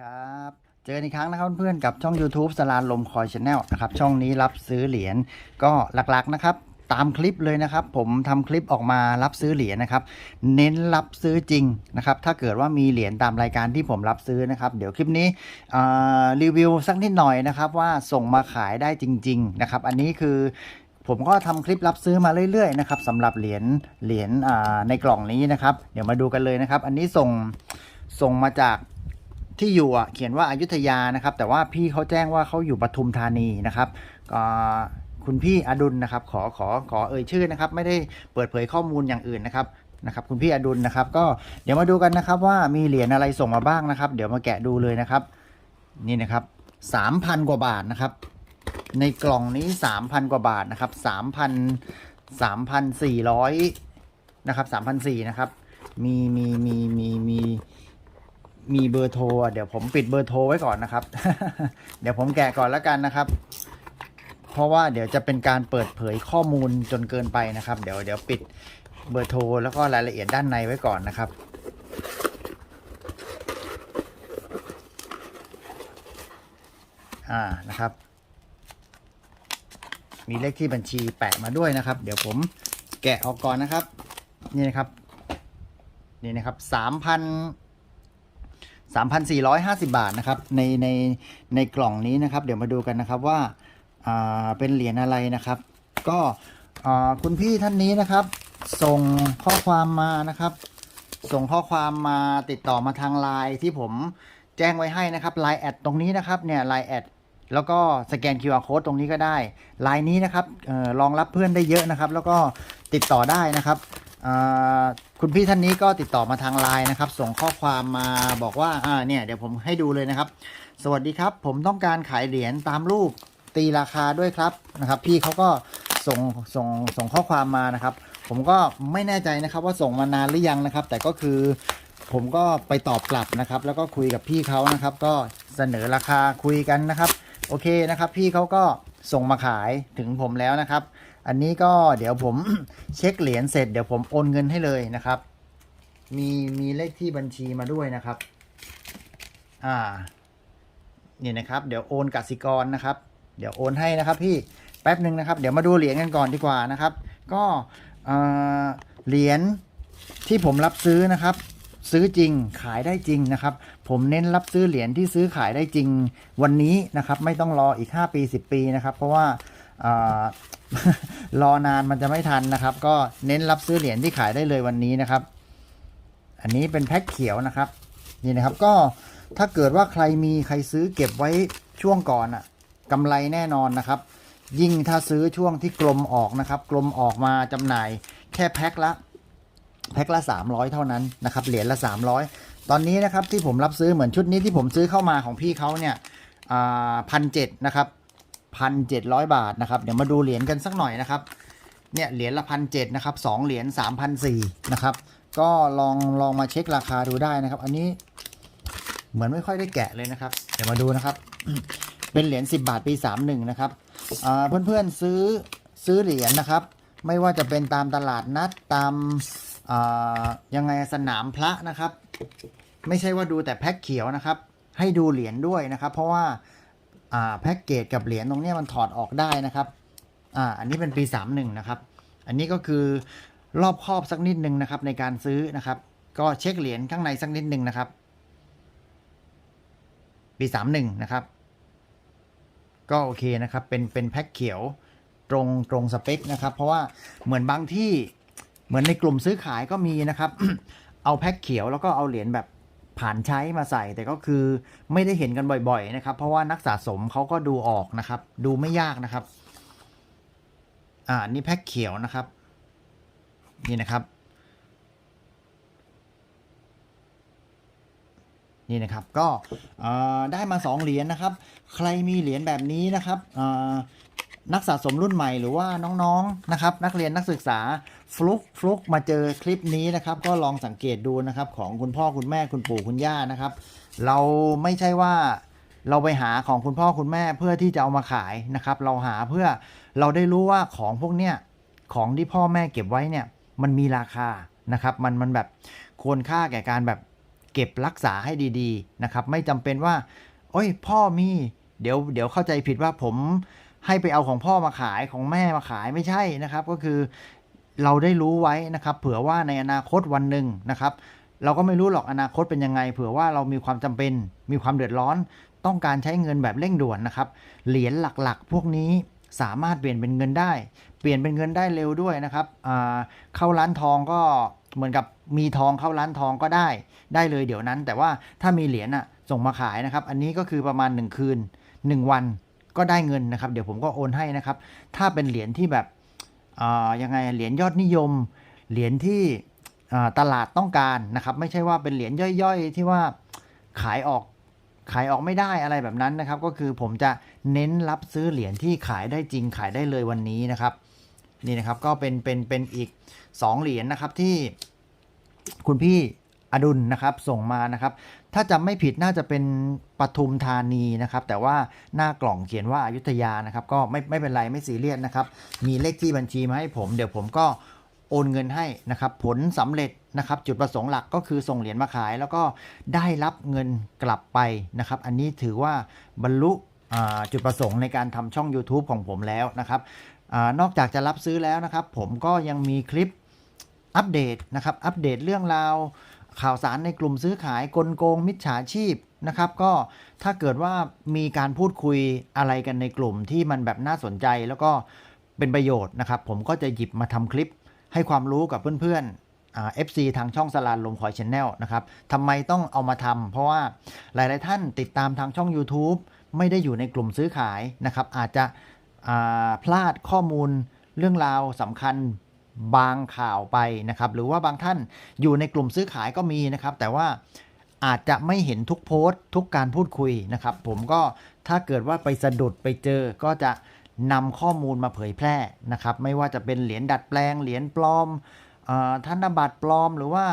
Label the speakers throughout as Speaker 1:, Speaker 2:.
Speaker 1: ครับเจอกันอีกครั้งนะครับเพื่อนๆกับช่อง YouTube สลานลมคอยชาแนลนะครับช่องนี้รับซื้อเหรียญก็หลักๆนะครับตามคลิปเลยนะครับ ผมทำคลิปออกมารับซื้อเหรียญนะครับ เน้นรับซื้อจริงนะครับ ถ้าเกิดว่ามีเหรียญตามรายการที่ผมรับซื้อนะครับ เดี๋ยวคลิปนี้รีวิวสักนิดหน่อยนะครับ ว่าส่งมาขายได้จริง ๆ นะครับ อันนี้คือผมก็ทำคลิปรับซื้อมาเรื่อยๆนะครับสำหรับเหรียญเหรียญในกล่องนี้นะครับ เดี๋ยวมาดูกันเลยนะครับ อันนี้ส่งส่งมาจาก ที่อยู่อะเขียนว่าอายุทยานะครับ แต่ว่าพี่เขาแจ้งว่าเขาอยู่ปทุมธานีนะครับอ่าคุณพี่อดุลนะครับ ขอขอขอเอ่ยชื่อนะครับ ไม่ได้เปิดเผยข้อมูลอย่างอื่นนะครับนะครับ คุณพี่อดุลนะครับ ก็เดี๋ยวมาดูกันนะครับว่ามีเหรียญอะไรส่งมาบ้างนะครับ เดี๋ยวมาแกะดูเลยนะครับ นี่นะครับสามพันกว่าบาทนะครับ ในกล่องนี้สามพันกว่าบาทนะครับสามพันสามพันสี่ร้อยนะครับสามพันสี่นะครับ มีมีมีมีมีมี มีเบอร์โทรเดี๋ยวผมปิดเบอร์โทรไว้ก่อนนะครับ เดี๋ยวผมแกะก่อนแล้วกันนะครับ เพราะว่าเดี๋ยวจะเป็นการเปิดเผยข้อมูลจนเกินไปนะครับ เดี๋ยวเดี๋ยวปิดเบอร์โทรแล้วก็รายละเอียดด้านในไว้ก่อนนะครับ อ่านะครับ มีเลขที่บัญชีแปะมาด้วยนะครับ เดี๋ยวผมแกะออกก่อนนะครับ นี่นะครับ นี่นะครับสามพัน สามพันสี่ร้อยห้าสิบาทนะครับในในในกล่องนี้นะครับ เดี๋ยวมาดูกันนะครับว่าเป็นเหรียญอะไรนะครับ ก็คุณพี่ท่านนี้นะครับ ส่งข้อความมานะครับ ส่งข้อความมาติดต่อมาทางไลน์ที่ผมแจ้งไว้ให้นะครับไลน์แอดตรงนี้นะครับเนี่ยไลน์แอดแล้วก็สแกน QR code ตรงนี้ก็ได้ไลน์นี้นะครับออรองรับเพื่อนได้เยอะนะครับ แล้วก็ติดต่อได้นะครับ คุณพี่ท่านนี้ก็ติดต่อมาทางไลน์นะครับ ส่งข้อความมาบอกว่าอ่าเนี่ยเดี๋ยวผมให้ดูเลยนะครับ สวัสดีครับ ผมต้องการขายเหรียญตามรูปตีราคาด้วยครับนะครับ พี่เขาก็ส่งส่งส่งข้อความมานะครับ ผมก็ไม่แน่ใจนะครับ ว่าส่งมานานหรือยังนะครับ แต่ก็คือผมก็ไปตอบกลับนะครับ แล้วก็คุยกับพี่เขานะครับ ก็เสนอราคาคุยกันนะครับ โอเคนะครับ พี่เขาก็ส่งมาขายถึงผมแล้วนะครับ อันนี้ก็เดี๋ยวผมเช็คเหรียญเสร็จเดี๋ยวผมโอนเงินให้เลยนะครับ มีมีเลขที่บัญชีมาด้วยนะครับ อ่านี่นะครับ เดี๋ยวโอนกสิกรนะครับ เดี๋ยวโอนให้นะครับ พี่แป๊บหนึ่งนะครับ เดี๋ยวมาดูเหรียญกันก่อนดีกว่านะครับ ก็เหรียญที่ผมรับซื้อนะครับ ซื้อจริงขายได้จริงนะครับ ผมเน้นรับซื้อเหรียญที่ซื้อขายได้จริงวันนี้นะครับ ไม่ต้องรออีก 5 ปี 10 ปีนะครับ เพราะว่า รอนานมันจะไม่ทันนะครับ ก็เน้นรับซื้อเหรียญที่ขายได้เลยวันนี้นะครับ อันนี้เป็นแพ็คเขียวนะครับนี่นะครับก็ถ้าเกิดว่าใครมีใครซื้อเก็บไว้ช่วงก่อนอะกำไรแน่นอนนะครับ ยิ่งถ้าซื้อช่วงที่กลมออกนะครับ กลมออกมาจำหน่ายแค่แพ็คละแพ็คละ 300 เท่านั้นนะครับเหรียญละ 300 ตอนนี้นะครับที่ผมรับซื้อเหมือนชุดนี้ที่ผมซื้อเข้ามาของพี่เขาเนี่ยพันเจ็ดนะครับ พันเจ็ดร้อยบาทนะครับ เดี๋ยวมาดูเหรียญกันสักหน่อยนะครับ เนี่ยเหรียญละพันเจ็ดนะครับสองเหรียญสามพันสี่นะครับ ก็ลองลองมาเช็คราคาดูได้นะครับ อันนี้เหมือนไม่ค่อยได้แกะเลยนะครับ เดี๋ยวมาดูนะครับ เป็นเหรียญ10 บาทปี 31 นะครับอ่าเพื่อนๆซื้อซื้อเหรียญนะครับ ไม่ว่าจะเป็นตามตลาดนัดตามยังไงสนามพระนะครับ ไม่ใช่ว่าดูแต่แพ็คเขียวนะครับ ให้ดูเหรียญด้วยนะครับ เพราะว่า แพ็กเกจกับเหรียญตรงนี้มันถอดออกได้นะครับอ่าอันนี้เป็นปี 31 นะครับ อันนี้ก็คือรอบครอบสักนิดนึงนะครับ ในการซื้อนะครับ ก็เช็คเหรียญข้างในสักนิดนึงนะครับ ปี 31 นะครับ ก็โอเคนะครับ เป็นเป็นแพ็คเขียวตรงตรงสเปคนะครับ เพราะว่าเหมือนบางที่เหมือนในกลุ่มซื้อขายก็มีนะครับ เอาแพ็คเขียวแล้วก็เอาเหรียญแบบ ผ่านใช้มาใส่แต่ก็คือไม่ได้เห็นกันบ่อยๆนะครับ เพราะว่านักสะสมเขาก็ดูออกนะครับ ดูไม่ยากนะครับ อ่านี่แพ็คเขียวนะครับ นี่นะครับ นี่นะครับก็ได้มา 2 เหรียญนะครับ ใครมีเหรียญแบบนี้นะครับ นักสะสมรุ่นใหม่หรือว่าน้องๆนะครับ นักเรียนนักศึกษาฟลุกฟลุกมาเจอคลิปนี้นะครับ ก็ลองสังเกตดูนะครับของคุณพ่อคุณแม่คุณปู่คุณย่านะครับ เราไม่ใช่ว่าเราไปหาของคุณพ่อคุณแม่เพื่อที่จะเอามาขายนะครับ เราหาเพื่อเราได้รู้ว่าของพวกเนี้ยของที่พ่อแม่เก็บไว้เนี่ยมันมีราคานะครับ มันมันแบบควรค่าแก่การแบบเก็บรักษาให้ดี ๆนะครับ ไม่จำเป็นว่า โอ้ยพ่อมีเดี๋ยวเดี๋ยวเข้าใจผิดว่าผม ให้ไปเอาของพ่อมาขายของแม่มาขายไม่ใช่นะครับ ก็คือเราได้รู้ไว้นะครับ เผื่อว่าในอนาคตวันหนึ่งนะครับ เราก็ไม่รู้หรอกอนาคตเป็นยังไง เผื่อว่าเรามีความจำเป็น มีความเดือดร้อน ต้องการใช้เงินแบบเร่งด่วนนะครับ เหรียญหลักๆ พวกนี้สามารถเปลี่ยนเป็นเงินได้ เปลี่ยนเป็นเงินได้เร็วด้วยนะครับเข้าร้านทองก็เหมือนกับมีทองเข้าร้านทองก็ได้ ได้เลยเดี๋ยวนั้น แต่ว่าถ้ามีเหรียญอะส่งมาขายนะครับ อันนี้ก็คือประมาณ 1 คืน 1 วัน ก็ได้เงินนะครับ เดี๋ยวผมก็โอนให้นะครับ ถ้าเป็นเหรียญที่แบบยังไงเหรียญยอดนิยม เหรียญที่ตลาดต้องการนะครับ ไม่ใช่ว่าเป็นเหรียญย่อยๆ ที่ว่าขายออกขายออกไม่ได้อะไรแบบนั้นนะครับ ก็คือผมจะเน้นรับซื้อเหรียญที่ขายได้จริงขายได้เลยวันนี้นะครับนี่นะครับก็เป็นเป็นเป็นอีก 2 เหรียญนะครับที่คุณพี่ อดุลนะครับส่งมานะครับ ถ้าจำไม่ผิดน่าจะเป็นปทุมธานีนะครับ แต่ว่าหน้ากล่องเขียนว่าอายุทยานะครับ ก็ไม่ไม่เป็นไรไม่ซีเรียสนะครับ มีเลขที่บัญชีมาให้ผม เดี๋ยวผมก็โอนเงินให้นะครับ ผลสำเร็จนะครับจุดประสงค์หลักก็คือส่งเหรียญมาขาย แล้วก็ได้รับเงินกลับไปนะครับ อันนี้ถือว่าบรรลุจุดประสงค์ในการทำช่อง YouTube ของผมแล้วนะครับอนอกจากจะรับซื้อแล้วนะครับ ผมก็ยังมีคลิปอัปเดตนะครับ อัปเดตเรื่องราว ข่าวสารในกลุ่มซื้อขายกลโกงมิจฉาชีพนะครับ ก็ถ้าเกิดว่ามีการพูดคุยอะไรกันในกลุ่มที่มันแบบน่าสนใจ แล้วก็เป็นประโยชน์นะครับ ผมก็จะหยิบมาทำคลิปให้ความรู้กับเพื่อนๆอ่า FC ทางช่องสลานลมคอยชแนลนะครับทำไมต้องเอามาทำเพราะว่าหลาย ๆ ท่านติดตามทางช่อง YouTube ไม่ได้อยู่ในกลุ่มซื้อขายนะครับ อาจจะาพลาดข้อมูลเรื่องราวสำคัญ บางข่าวไปนะครับ หรือว่าบางท่านอยู่ในกลุ่มซื้อขายก็มีนะครับ แต่ว่าอาจจะไม่เห็นทุกโพสต์ ทุกการพูดคุยนะครับ ผมก็ถ้าเกิดว่าไปสะดุดไปเจอก็จะนำข้อมูลมาเผยแพร่นะครับ ไม่ว่าจะเป็นเหรียญดัดแปลง เหรียญปลอมอธนบัตรปลอมหรือว่า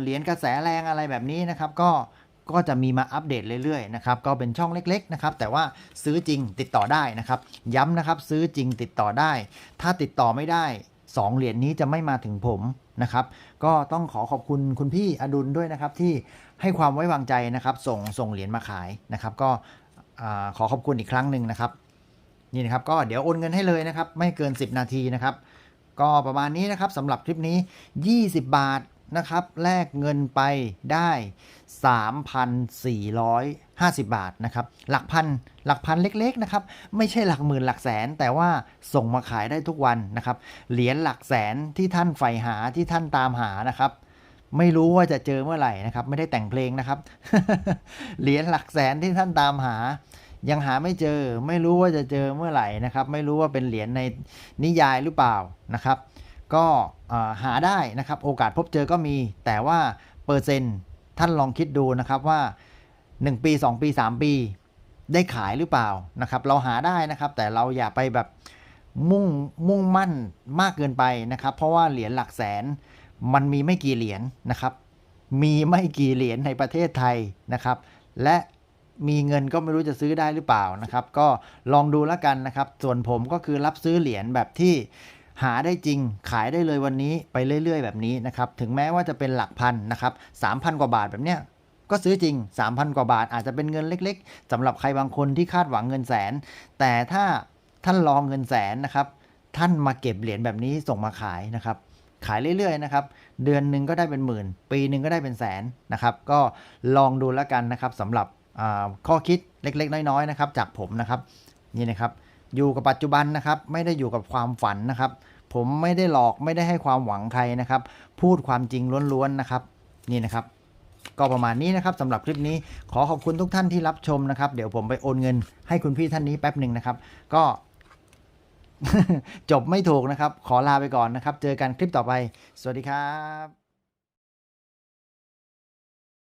Speaker 1: เหรียญกระแสแรงอะไรแบบนี้นะครับ ก็ก็จะมีมาอัปเดตเรื่อยๆนะครับ ก็เป็นช่องเล็ก ๆ นะครับ แต่ว่าซื้อจริงติดต่อได้นะครับ ย้ำนะครับซื้อจริงติดต่อได้ ถ้าติดต่อไม่ได้ 2 เหรียญนี้จะไม่มาถึงผมนะครับ ก็ต้องขอขอบคุณคุณพี่อดุลด้วยนะครับที่ให้ความไว้วางใจนะครับ ส่งส่งเหรียญมาขายนะครับ ก็ขอขอบคุณอีกครั้งหนึ่งนะครับนี่นะครับก็เดี๋ยวโอนเงินให้เลยนะครับ ไม่เกิน 10 นาทีนะครับ ก็ประมาณนี้นะครับสำหรับคลิปนี้ 20 บาท นะครับ แลกเงินไปได้ 3,450 บาทนะครับ หลักพัน หลักพันเล็กๆนะครับ ไม่ใช่หลักหมื่นหลักแสน แต่ว่าส่งมาขายได้ทุกวันนะครับ เหรียญหลักแสนที่ท่านใฝ่หาที่ท่านตามหานะครับไม่รู้ว่าจะเจอเมื่อไหร่นะครับ ไม่ได้แต่งเพลงนะครับ เหรียญหลักแสนที่ท่านตามหา ยังหาไม่เจอ ไม่รู้ว่าจะเจอเมื่อไหร่นะครับ ไม่รู้ว่าเป็นเหรียญในนิยายหรือเปล่านะครับ ก็หาได้นะครับ โอกาสพบเจอก็มี แต่ว่าเปอร์เซ็นต์ท่านลองคิดดูนะครับว่า 1 ปี 2 ปี 3 ปี ได้ขายหรือเปล่านะครับ เราหาได้นะครับ แต่เราอย่าไปแบบมุ่งมุ่งมั่นมากเกินไปนะครับ เพราะว่าเหรียญหลักแสนมันมีไม่กี่เหรียญนะครับ มีไม่กี่เหรียญในประเทศไทยนะครับ และมีเงินก็ไม่รู้จะซื้อได้หรือเปล่านะครับ ก็ลองดูแล้วกันนะครับ ส่วนผมก็คือรับซื้อเหรียญแบบที่ หาได้จริงขายได้เลยวันนี้ไปเรื่อย ๆ แบบนี้นะครับถึงแม้ว่าจะเป็นหลักพันนะครับ3,000กว่าบาทแบบเนี้ยก็ซื้อจริง 3,000 กว่าบาทอาจจะเป็นเงินเล็ก ๆสำหรับใครบางคนที่คาดหวังเงินแสน แต่ถ้าท่านรองเงินแสนนะครับ ท่านมาเก็บเหรียญแบบนี้ส่งมาขายนะครับ ขายเรื่อยๆนะครับ เดือนหนึ่งก็ได้เป็นหมื่น ปีหนึ่งก็ได้เป็นแสนนะครับ ก็ลองดูแล้วกันนะครับสำหรับข้อคิดเล็กๆ น้อยๆนะครับ จากผมนะครับนี่นะครับ อยู่กับปัจจุบันนะครับ ไม่ได้อยู่กับความฝันนะครับ ผมไม่ได้หลอกไม่ได้ให้ความหวังใครนะครับ พูดความจริงล้วนๆนะครับ นี่นะครับ ก็ประมาณนี้นะครับสำหรับคลิปนี้ขอขอบคุณทุกท่านที่รับชมนะครับ เดี๋ยวผมไปโอนเงินให้คุณพี่ท่านนี้แป๊บหนึ่งนะครับ ก็ จบไม่ถูกนะครับ ขอลาไปก่อนนะครับ เจอกันคลิปต่อไป สวัสดีครับ